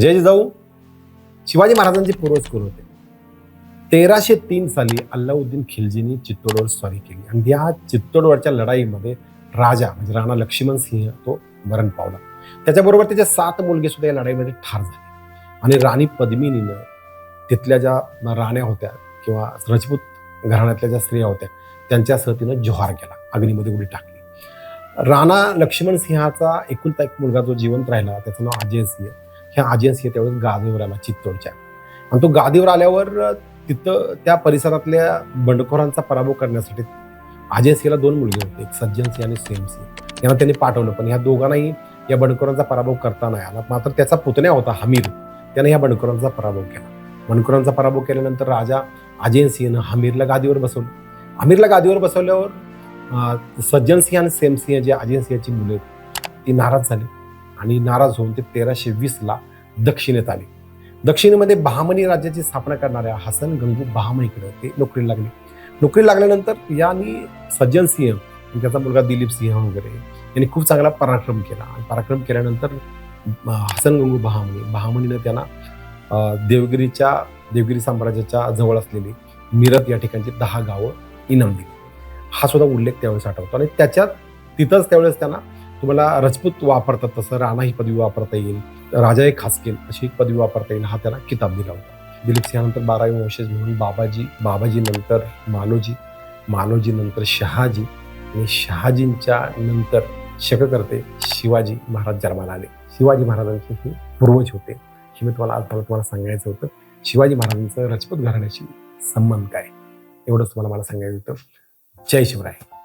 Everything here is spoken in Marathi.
जय जिजाऊ शिवाजी महाराजांचे पूर्वज कोण होते. तेराशे तीन साली अल्लाउद्दीन खिलजींनी चित्तोडवर स्वारी केली. आणि या चित्तोडवरच्या लढाईमध्ये राजा म्हणजे राणा लक्ष्मण सिंह तो मरण पावला. त्याच्याबरोबर त्याचे सात मुलगे सुद्धा या लढाईमध्ये ठार झाले. आणि राणी पद्मिनीनं तिथल्या ज्या राण्या होत्या किंवा रजपूत घराण्यातल्या ज्या स्त्रिया होत्या त्यांच्यासह तिनं जोहार केला. अग्नीमध्ये उडी टाकली. राणा लक्ष्मण सिंहाचा एकुलता एक मुलगा जो जिवंत राहिला त्याचं नाव अजय सिंह. ह्या अजय सिंह त्यावेळेस गादीवर आला चित्तोडच्या. आणि तो गादीवर आल्यावर तिथं त्या परिसरातल्या बंडखोरांचा पराभव करण्यासाठी अजय सिंहला दोन मुलगे होते एक सज्जन सिंह आणि सेम सिंह. यांना त्यांनी पाठवलं पण ह्या दोघांनाही या बंडखोरांचा पराभव करता नाही आला. मात्र त्याचा पुतण्या होता हमीर. त्याने ह्या बंडखोरांचा पराभव केला. बंडखोरांचा पराभव केल्यानंतर राजा अजय सिंहनं हमीरला गादीवर बसवलं. हमीरला गादीवर बसवल्यावर सज्जन सिंह आणि सेम सिंह जे अजय सिंहाची मुले होती ती नाराज झाली. आणि नाराज होऊन ते तेराशे वीसला दक्षिणेत आले. दक्षिणेमध्ये बहामनी राज्याची स्थापना करणाऱ्या हसन गंगू बहामनीकडे ते नोकरीला लागले. नोकरी लागल्यानंतर यांनी सज्जन सिंह त्याचा मुलगा दिलीप सिंह वगैरे यांनी खूप चांगला पराक्रम केला. आणि पराक्रम केल्यानंतर हसन गंगू बहामणी बहामणीनं त्यांना देवगिरीच्या देवगिरी साम्राज्याच्या जवळ असलेली मिरत या ठिकाणची दहा गावं इनाम दिली. हा सुद्धा उल्लेख त्यावेळेस आठवतो. आणि त्याच्यात तिथंच त्यावेळेस त्यांना तुम्हाला राजपूत वापरतात तसं राणा ही पदवी वापरता येईल राजा एक खासकेल अशी एक पदवी वापरता येईल हा त्याला किताब दिला होता. दिलीप सिंहानंतर बारावी वंशज म्हणून बाबाजी बाबाजी नंतर मालोजी मालोजी नंतर शहाजी आणि शहाजींच्या नंतर शककर्ते शिवाजी महाराज जन्माला आले. शिवाजी महाराजांचे हे पूर्वज होते. हे मी तुम्हाला आज मला तुम्हाला सांगायचं होतं. शिवाजी महाराजांचं राजपूत घराण्याशी संबंध काय? एवढंच तुम्हाला मला सांगायचं होतं. जय शिवराय.